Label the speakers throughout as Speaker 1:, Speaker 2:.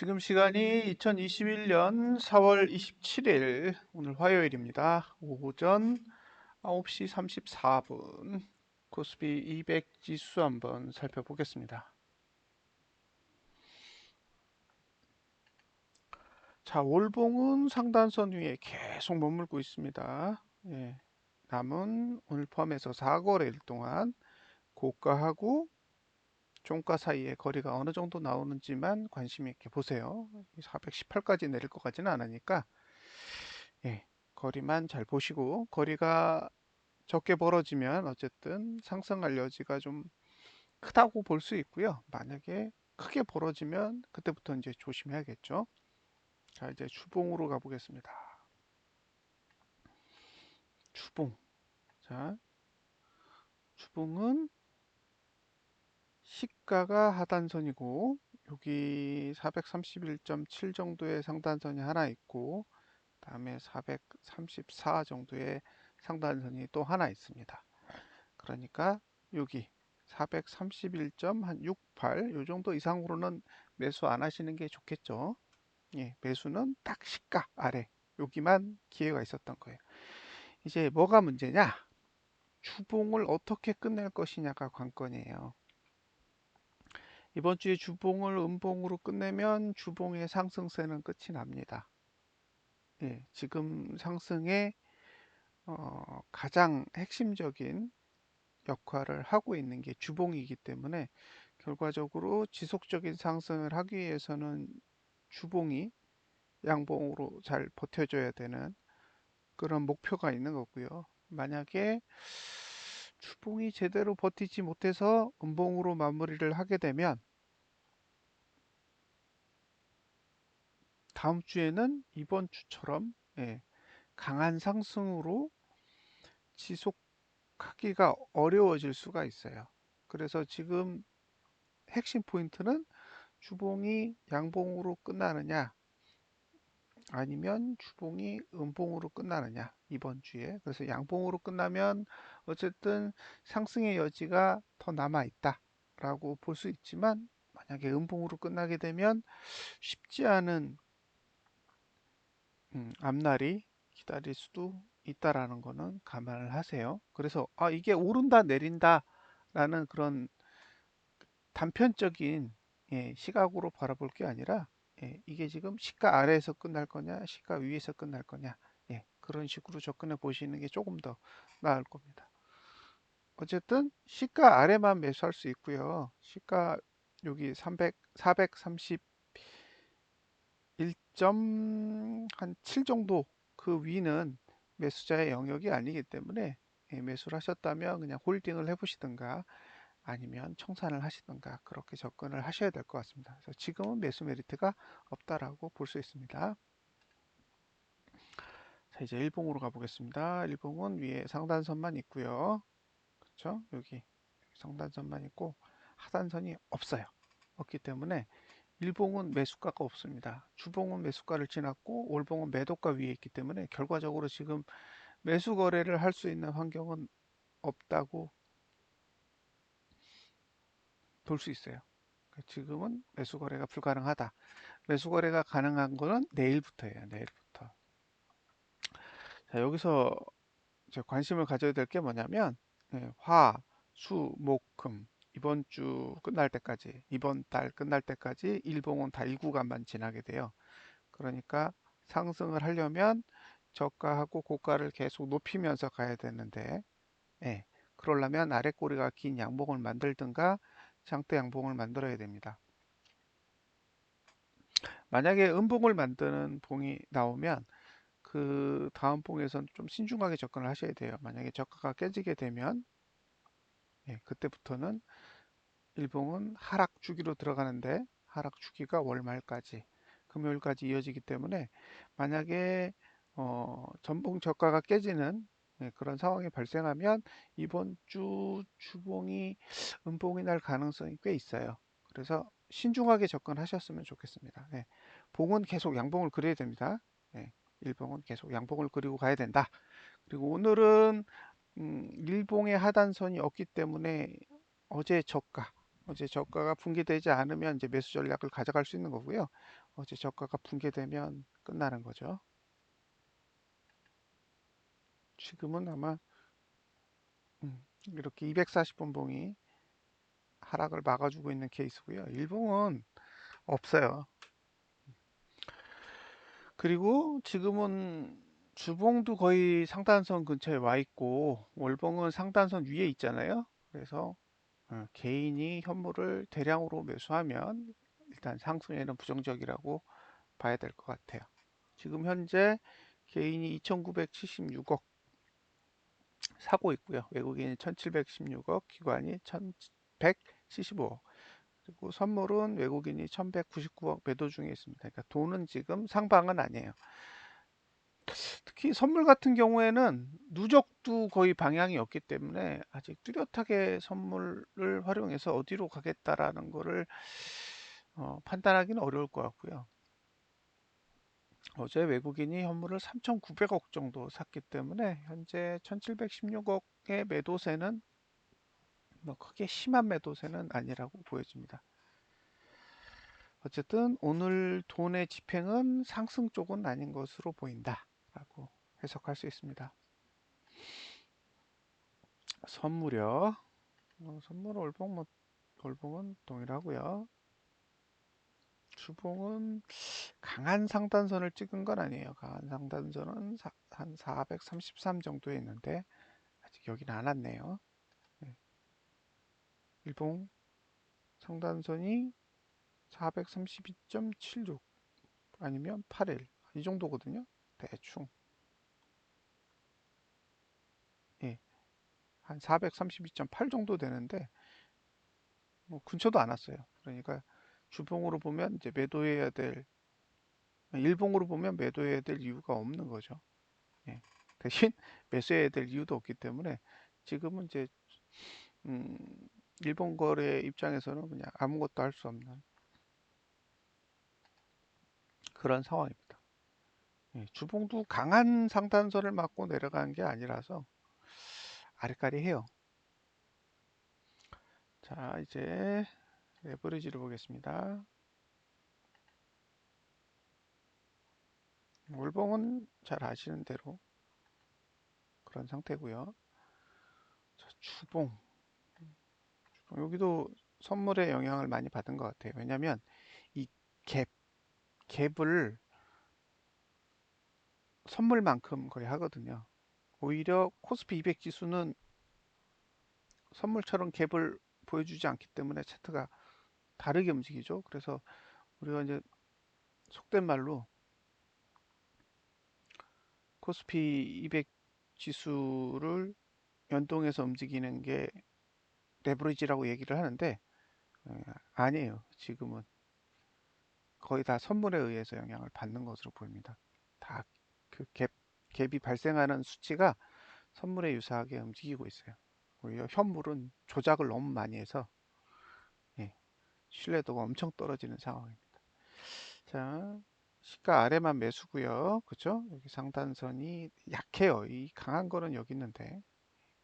Speaker 1: 지금 시간이 2021년 4월 27일 오늘 화요일입니다. 오전 9시 34분 코스피 200 지수 한번 살펴보겠습니다. 자, 월봉은 상단선 위에 계속 머물고 있습니다. 예, 남은 오늘 포함해서 4거래일 동안 고가하고 종가 사이의 거리가 어느 정도 나오는지만 관심 있게 보세요. 418까지 내릴 것 같지는 않으니까 예, 거리만 잘 보시고 거리가 적게 벌어지면 어쨌든 상승할 여지가 좀 크다고 볼 수 있고요. 만약에 크게 벌어지면 그때부터 이제 조심해야겠죠. 자, 이제 주봉으로 가보겠습니다. 주봉. 자, 주봉은 시가가 하단선이고 여기 431.7 정도의 상단선이 하나 있고 다음에 434 정도의 상단선이 또 하나 있습니다. 그러니까 여기 431.68요 정도 이상으로는 매수 안 하시는 게 좋겠죠. 예, 매수는 딱 시가 아래 여기만 기회가 있었던 거예요. 이제 뭐가 문제냐? 주봉을 어떻게 끝낼 것이냐가 관건이에요. 이번 주에 주봉을 음봉으로 끝내면 주봉의 상승세는 끝이 납니다. 예, 지금 상승의 어, 가장 핵심적인 역할을 하고 있는 게 주봉이기 때문에 결과적으로 지속적인 상승을 하기 위해서는 주봉이 양봉으로 잘 버텨줘야 되는 그런 목표가 있는 거고요. 만약에 주봉이 제대로 버티지 못해서 음봉으로 마무리를 하게 되면 다음 주에는 이번 주처럼 예, 강한 상승으로 지속하기가 어려워질 수가 있어요. 그래서 지금 핵심 포인트는 주봉이 양봉으로 끝나느냐 아니면 주봉이 음봉으로 끝나느냐 이번 주에 그래서 양봉으로 끝나면 어쨌든 상승의 여지가 더 남아 있다 라고 볼 수 있지만 만약에 음봉으로 끝나게 되면 쉽지 않은 음, 앞날이 기다릴 수도 있다라는 거는 감안을 하세요 그래서 아 이게 오른다 내린다 라는 그런 단편적인 예, 시각으로 바라볼 게 아니라 예, 이게 지금 시가 아래에서 끝날 거냐, 시가 위에서 끝날 거냐, 예, 그런 식으로 접근해 보시는 게 조금 더 나을 겁니다. 어쨌든 시가 아래만 매수할 수 있고요. 시가 여기 300, 431.7 정도 그 위는 매수자의 영역이 아니기 때문에 예, 매수를 하셨다면 그냥 홀딩을 해보시든가 아니면 청산을 하시던가 그렇게 접근을 하셔야 될 것 같습니다. 그래서 지금은 매수 메리트가 없다라고 볼 수 있습니다. 자, 이제 일봉으로 가보겠습니다. 일봉은 위에 상단선만 있고요. 그렇죠? 여기 상단선만 있고 하단선이 없어요. 없기 때문에 일봉은 매수가가 없습니다. 주봉은 매수가를 지났고 올봉은 매도가 위에 있기 때문에 결과적으로 지금 매수 거래를 할 수 있는 환경은 없다고 볼 수 있어요. 그러니까 지금은 매수 거래가 불가능하다. 매수 거래가 가능한 거는 내일부터예요. 내일부터. 자, 여기서 관심을 가져야 될 게 뭐냐면 예, 화, 수, 목, 금 이번 주 끝날 때까지 이번 달 끝날 때까지 일봉은 다 일구간만 지나게 돼요. 그러니까 상승을 하려면 저가하고 고가를 계속 높이면서 가야 되는데 예, 그러려면 아래 꼬리가 긴 양봉을 만들든가 장대 양봉을 만들어야 됩니다. 만약에 음봉을 만드는 봉이 나오면 그 다음 봉에선 좀 신중하게 접근을 하셔야 돼요. 만약에 저가가 깨지게 되면 예, 그때부터는 일봉은 하락 주기로 들어가는데 하락 주기가 월말까지 금요일까지 이어지기 때문에 만약에 어, 전봉 저가가 깨지는 네, 그런 상황이 발생하면 이번 주 주봉이 음봉이 날 가능성이 꽤 있어요. 그래서 신중하게 접근하셨으면 좋겠습니다. 네, 봉은 계속 양봉을 그려야 됩니다. 네, 일봉은 계속 양봉을 그리고 가야 된다. 그리고 오늘은 음, 일봉의 하단선이 없기 때문에 어제 저가, 어제 저가가 붕괴되지 않으면 이제 매수 전략을 가져갈 수 있는 거고요. 어제 저가가 붕괴되면 끝나는 거죠. 지금은 아마 음, 이렇게 240분 봉이 하락을 막아주고 있는 케이스고요. 일봉은 없어요. 그리고 지금은 주봉도 거의 상단선 근처에 와 있고 월봉은 상단선 위에 있잖아요. 그래서 어, 개인이 현물을 대량으로 매수하면 일단 상승에는 부정적이라고 봐야 될 것 같아요. 지금 현재 개인이 2,976억 사고 있고요. 외국인이 1,716억, 기관이 1,175억. 그리고 선물은 외국인이 1,199억 매도 중에 있습니다. 그러니까 돈은 지금 상방은 아니에요. 특히 선물 같은 경우에는 누적도 거의 방향이 없기 때문에 아직 뚜렷하게 선물을 활용해서 어디로 가겠다라는 거를 어, 판단하기는 어려울 것 같고요. 어제 외국인이 현물을 3,900억 정도 샀기 때문에 현재 1,716억의 매도세는 뭐 크게 심한 매도세는 아니라고 보여집니다. 어쨌든 오늘 돈의 집행은 상승 쪽은 아닌 것으로 보인다 라고 해석할 수 있습니다. 선물요. 어, 선물 월봉 뭐 월봉은 동일하고요. 주봉은 강한 상단선을 찍은 건 아니에요. 강한 상단선은 사, 한433 정도에 있는데 아직 여기는 안 왔네요. 네. 일봉 상단선이 432.76 아니면 81이 정도거든요. 대충 예, 한 432.8 정도 되는데 뭐 근처도 안 왔어요. 그러니까 주봉으로 보면 이제 매도해야 될 일봉으로 보면 매도해야 될 이유가 없는 거죠. 예. 대신 매수해야 될 이유도 없기 때문에 지금은 이제 음, 일본 거래 입장에서는 그냥 아무것도 할 수 없는 그런 상황입니다. 예, 주봉도 강한 상단선을 맞고 내려가는 게 아니라서 아리까리해요. 자 이제 레버리지를 보겠습니다. 월봉은 잘 아시는 대로 그런 상태고요. 자, 주봉. 주봉. 여기도 선물의 영향을 많이 받은 것 같아요. 왜냐하면 이 갭, 갭을 선물만큼 거의 하거든요. 오히려 코스피 200 지수는 선물처럼 갭을 보여주지 않기 때문에 차트가 다르게 움직이죠. 그래서 우리가 이제 속된 말로 코스피 200 지수를 연동해서 움직이는 게 레버리지라고 얘기를 하는데 아니에요. 지금은 거의 다 선물에 의해서 영향을 받는 것으로 보입니다. 다 그 갭, 갭이 발생하는 수치가 선물에 유사하게 움직이고 있어요. 오히려 현물은 조작을 너무 많이 해서 예, 신뢰도가 엄청 떨어지는 상황입니다. 자, 시가 아래만 매수고요. 그죠? 여기 상단선이 약해요. 이 강한 거는 여기 있는데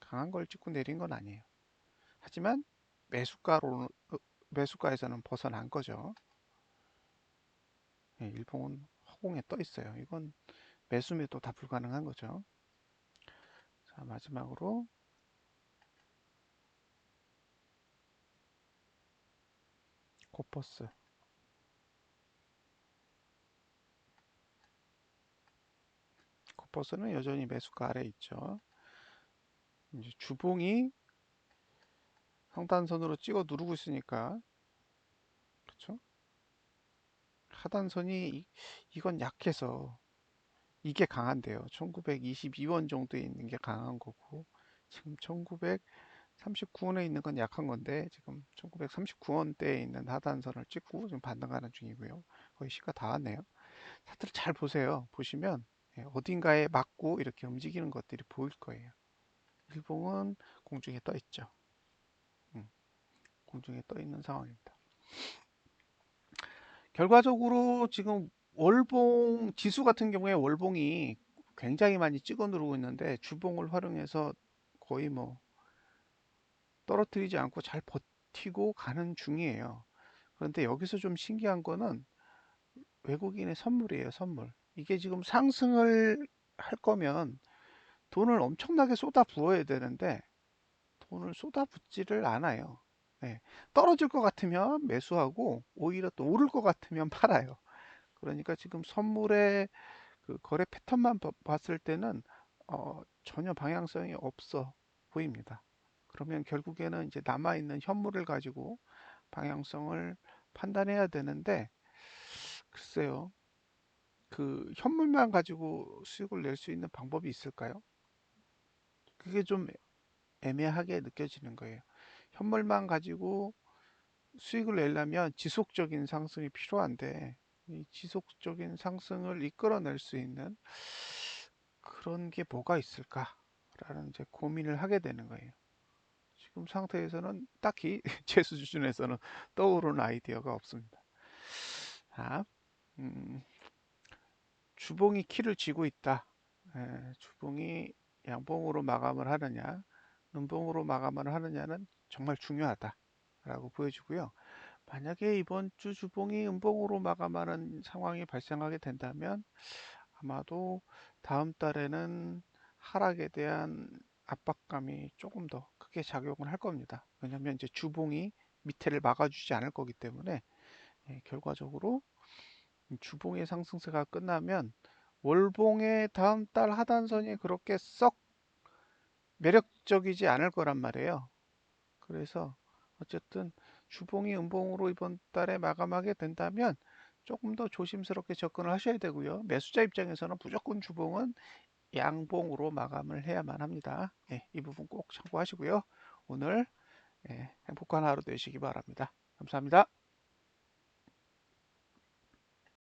Speaker 1: 강한 걸 찍고 내린 건 아니에요. 하지만 매수가로 어, 매수가에서는 벗어난 거죠. 예, 일봉은 허공에 떠 있어요. 이건 매수 매도 다 불가능한 거죠. 자, 마지막으로 코퍼스 코퍼스는 여전히 매수가 아래 있죠. 이제 주봉이 상단선으로 찍어 누르고 있으니까 그렇죠? 하단선이 이건 약해서 이게 강한데요. 1922원 정도에 있는 게 강한 거고 지금 1939원에 있는 건 약한 건데 지금 1939원대에 있는 하단선을 찍고 지금 반등하는 중이고요. 거의 시가 다 왔네요. 차트를 잘 보세요. 보시면 예, 어딘가에 맞고 이렇게 움직이는 것들이 보일 거예요. 일봉은 공중에 떠 있죠. 음, 공중에 떠 있는 상황입니다. 결과적으로 지금 월봉 지수 같은 경우에 월봉이 굉장히 많이 찍어 누르고 있는데 주봉을 활용해서 거의 뭐 떨어뜨리지 않고 잘 버티고 가는 중이에요. 그런데 여기서 좀 신기한 거는 외국인의 선물이에요, 선물. 이게 지금 상승을 할 거면 돈을 엄청나게 쏟아 부어야 되는데 돈을 쏟아 붓지를 않아요. 네. 떨어질 것 같으면 매수하고 오히려 또 오를 것 같으면 팔아요. 그러니까 지금 선물의 그 거래 패턴만 봤을 때는 어, 전혀 방향성이 없어 보입니다. 그러면 결국에는 이제 남아있는 현물을 가지고 방향성을 판단해야 되는데 글쎄요. 그 현물만 가지고 수익을 낼 수 있는 방법이 있을까요? 그게 좀 애매하게 느껴지는 거예요. 현물만 가지고 수익을 내려면 지속적인 상승이 필요한데 이 지속적인 상승을 이끌어낼 수 있는 그런 게 뭐가 있을까라는 이제 고민을 하게 되는 거예요. 지금 상태에서는 딱히 제 수준에서는 떠오르는 아이디어가 없습니다. 자, 음, 주봉이 키를 쥐고 있다. 에, 주봉이 양봉으로 마감을 하느냐, 음봉으로 마감을 하느냐는 정말 중요하다라고 보여주고요. 만약에 이번 주 주봉이 음봉으로 마감하는 상황이 발생하게 된다면 아마도 다음 달에는 하락에 대한 압박감이 조금 더 크게 작용을 할 겁니다. 왜냐하면 이제 주봉이 밑에를 막아주지 않을 거기 때문에 예, 결과적으로 주봉의 상승세가 끝나면 월봉의 다음 달 하단선이 그렇게 썩 매력적이지 않을 거란 말이에요. 그래서 어쨌든 주봉이 음봉으로 이번 달에 마감하게 된다면 조금 더 조심스럽게 접근을 하셔야 되고요. 매수자 입장에서는 무조건 주봉은 양봉으로 마감을 해야만 합니다. 예, 이 부분 꼭 참고하시고요. 오늘 예, 행복한 하루 되시기 바랍니다. 감사합니다.